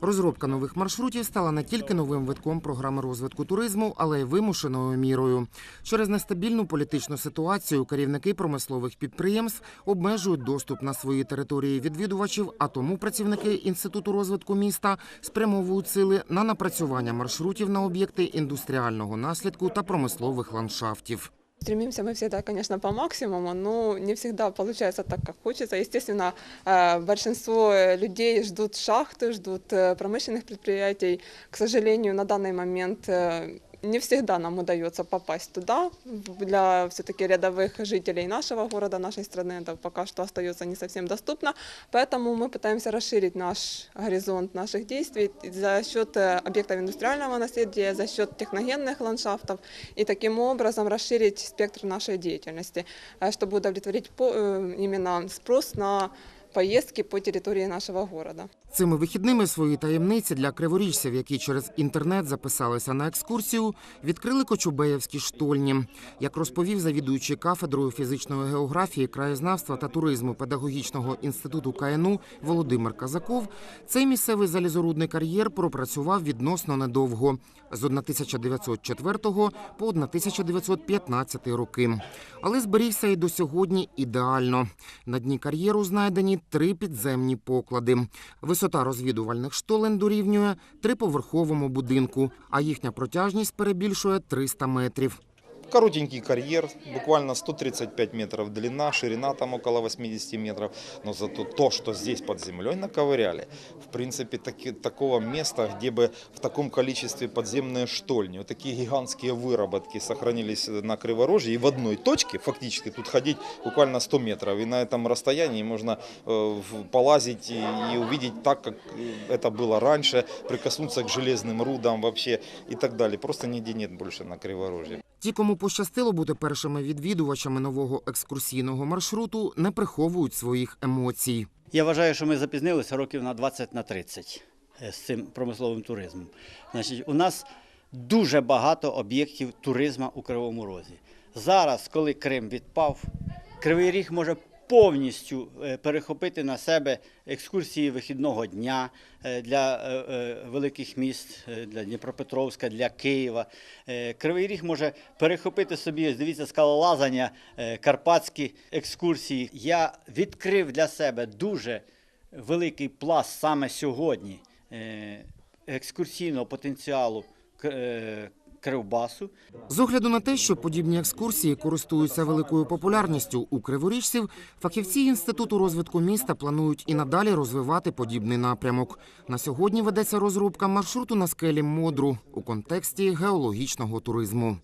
Розробка нових маршрутів стала не тільки новим витком програми розвитку туризму, але й вимушеною мірою. Через нестабільну політичну ситуацію керівники промислових підприємств обмежують доступ на свої території відвідувачів, а тому працівники інституту розвитку міста спрямовують сили на напрацювання маршрутів на об'єкти індустріального наслідку та промислових ландшафтів. Стремимся мы всегда, конечно, по максимуму, но не всегда получается так, как хочется. Естественно, э, большинство людей ждут шахты, ждут э, промышленных предприятий. К сожалению, на данный момент э, не всегда нам удается попасть туда. Для все-таки рядовых жителей нашего города, нашей страны это пока что остается не совсем доступно. Поэтому мы пытаемся расширить наш горизонт наших действий за счет э, объектов индустриального наследия, за счет техногенных ландшафтов и таким образом расширить спектр нашей деятельности, э, чтобы удовлетворить по- э, именно спрос на поездки по территории нашего города. Цими вихідними свої таємниці для криворіжців, які через інтернет записалися на екскурсію, відкрили Кочубеївські штольні. Як розповів завідуючий кафедрою фізичної географії, краєзнавства та туризму педагогічного інституту КНУ Володимир Казаков, цей місцевий залізорудний кар'єр пропрацював відносно недовго з 1904 по 1915 роки. Але зберігся і до сьогодні ідеально. На дні кар'єру знайдені три підземні поклади. Висота розвідувальних штолен дорівнює триповерховому будинку, а їхня протяжність перебільшує 300 метрів. Коротенький карьер, буквально 135 метров длина, ширина там около 80 метров. Но зато то, что здесь под землей наковыряли, в принципе, таки- такого места, где бы в таком количестве подземные штольни, вот такие гигантские выработки сохранились на Криворожье. И в одной точке, фактически, тут ходить буквально 100 метров. И на этом расстоянии можно э, полазить и, и увидеть так, как это было раньше, прикоснуться к железным рудам вообще и так далее. Просто нигде нет больше на Криворожье. Ті, кому пощастило бути першими відвідувачами нового екскурсійного маршруту, не приховують своїх емоцій. Я вважаю, що ми запізнилися років на 20 на 30 е, з цим промисловим туризмом. Значить, у нас дуже багато об'єктів туризму у Кривому Розі. Зараз, коли Крим відпав, Кривий Ріг може повністю е, перехопити на себе екскурсії вихідного дня е, для е, великих міст, для Дніпропетровська, для Києва. Кривий Ріг може перехопити собі, дивіться, скалолазання, карпатські екскурсії. Я відкрив для себе дуже великий пласт саме сьогодні екскурсійного потенціалу Кривбасу. З огляду на те, що подібні екскурсії користуються великою популярністю у криворіжців, фахівці інституту розвитку міста планують і надалі розвивати подібний напрямок. На сьогодні ведеться розробка маршруту на скелі Модру у контексті геологічного туризму.